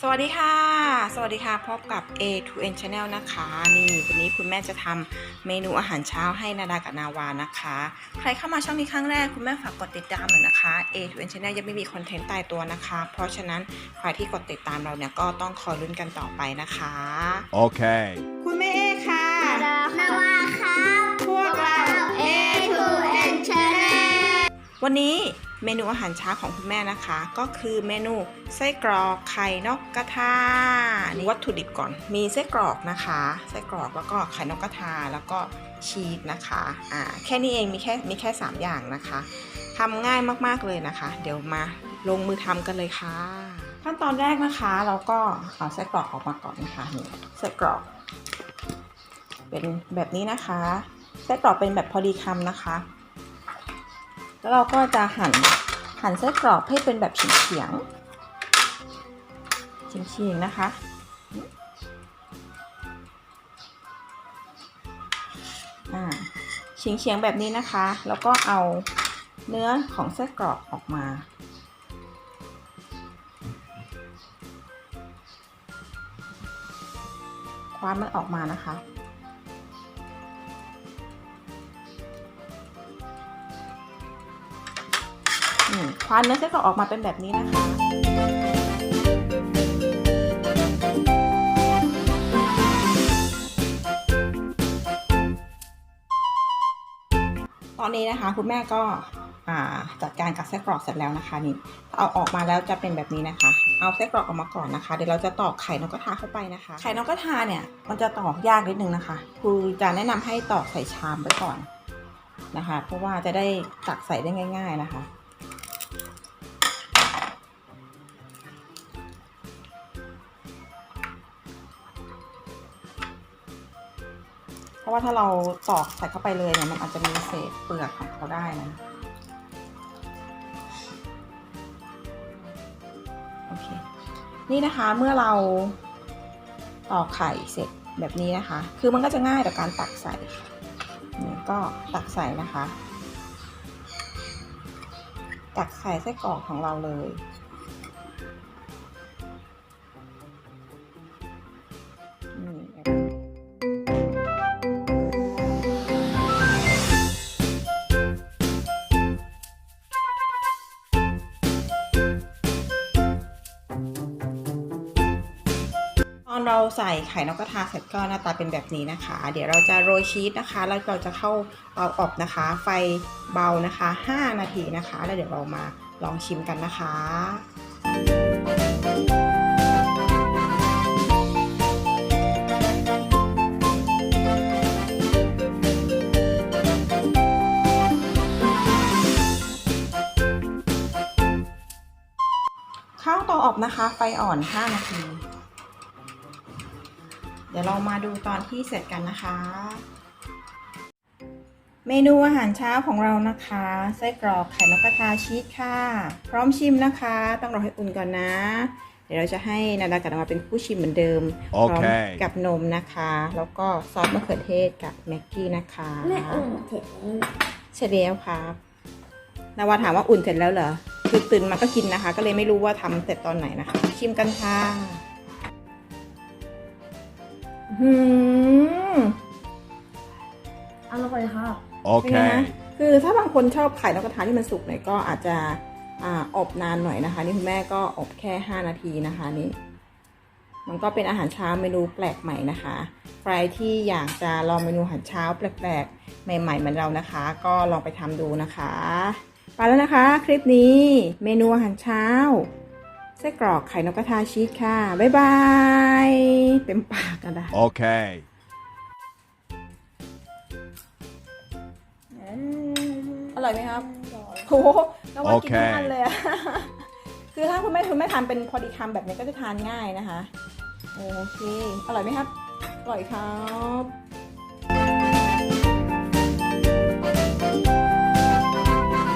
สวัสดีค่ะ สวัสดีค่ะ พบกับ A to N Channel นะคะ นี่วันนี้คุณแม่จะทำเมนูอาหารเช้าให้นาดากับนาวานะคะ ใครเข้ามาช่องนี้ครั้งแรกคุณแม่ฝากกดติดตามหน่อยนะคะ A to N Channel ยังไม่มีคอนเทนต์ตายตัวนะคะ เพราะฉะนั้นใครที่กดติดตามเราเนี่ยก็ต้องคอยลุ้นกันต่อไปนะคะ Okay. คุณแม่เอค่ะ นาวาครับ พวกเรา A to N Channel วันนี้ เมนูอาหารเช้าของคุณแม่นะคะ ก็คือเมนูไส้กรอกไข่นกกระทาวัตถุดิบก่อน มีไส้กรอกนะคะไส้กรอกแล้วก็ไข่นกกระทาแล้วก็ชีสนะคะอ่าแค่นี้เองมีแค่มีแค่ 3 อย่างนะคะทำง่ายมากๆเลยนะคะ เดี๋ยวมาลงมือทำกันเลยค่ะ ขั้นตอนแรกนะคะเราก็เอาไส้กรอกออกมาก่อนนะคะนี่ไส้กรอก เป็นแบบนี้นะคะไส้กรอกเป็นแบบพอดีคำนะคะ แล้วเราก็จะหั่นหั่นไส้กรอกให้เป็นแบบเฉียงๆเฉียงๆนะคะ อ่าเฉียงๆแบบนี้นะคะ แล้วก็เอาเนื้อของไส้กรอกออกมาคว้านมันออกมานะคะ ควันเนื้อไส้กรอกออกมาเป็นแบบนี้นะคะตอนนี้นะคะคุณแม่ก็จัดการกับไส้กรอกเสร็จแล้วนะคะนี่เอาออกมาแล้วจะเป็นแบบนี้นะคะ เอาไส้กรอกออกมาก่อนนะคะ เดี๋ยวเราจะตอกไข่นกกระทาเข้าไปนะคะ ไข่นกกระทาเนี่ยมันจะตอกยากนิดนึงนะคะคือจะแนะนำให้ตอกใส่ชามไปก่อนนะคะ เพราะว่าจะได้ตักใส่ได้ง่าย ๆนะคะ ราะว่าถ้าเราตอกใส่เข้าไปเลยเนี่ยมันอาจจะมีเศษเปลือกของเขาได้นะโอเคนี่นะคะเมื่อเราตอกไข่เสร็จแบบนี้นะคะ คือมันก็จะง่ายต่อการตักใส่นี่ก็ตักใส่นะคะ ตักใส่ไส้กรอกของเราเลย อนเราใส่ไข่นกกระทาเสร็จก็หน้าตาเป็นแบบนี้นะคะ เดี๋ยวเราจะโรยชีสนะคะแล้วเราจะเข้าเตาอบนะคะ ไฟเบานะคะ 5 นาทีนะคะ แล้วเดี๋ยวเรามาลองชิมกันนะคะข้าเตาอบนะคะ ไฟอ่อน 5 นาที ดี๋ยวเรามาดูตอนที่เสร็จกันนะคะ เมนูอาหารเช้าของเรานะคะไส้กรอกไข่นกกระทาชีสค่ะ พร้อมชิมนะคะ ต้องรอให้อุ่นก่อนนะ เดี๋ยวเราจะให้นาดากับนามาเป็นผู้ชิมเหมือนเดิมโอพร้อเคมกับนมนะคะ แล้วก็ซอสมะเขือเทศกับแม็กกี้นะคะแม่อุ่นถึงเสร็จแล้วครับนาวาถามว่าอุ่นเสร็จแล้วเหรอคือตื่นมาก็กินนะคะ ก็เลยไม่รู้ว่าทำเสร็จตอนไหนนะคะ ชิมกันค่ะ หืมอร่อยครับเป็นไง Okay. นะคือถ้าบางคนชอบไข่นกกระทาที่มันสุกหน่อยก็อาจจะอ่าอบนานหน่อยนะคะ นี่คุณแม่ก็อบแค่ 5 นาทีนะคะนี่ มันก็เป็นอาหารเช้าเมนูแปลกใหม่นะคะ ใครที่อยากจะลองเมนูอาหารเช้าแปลกๆ ใหม่ๆเหมือนเรานะคะ ก็ลองไปทำดูนะคะ ไปแล้วนะคะ คลิปนี้เมนูอาหารเช้า ไส้กรอกไข่นกกระทาชีสค่ะ บ๊ายบาย เต็มปากกันนะ Okay. อร่อยไหมครับโอ้โหแล้วว่ากินโอเคทั้งอันเลยอะคือถ้าคุณแม่คุณแม่ทานเป็นพอดีคำแบบนี้ก็จะทานง่ายนะคะ โอเค อร่อยไหมครับ อร่อยครับ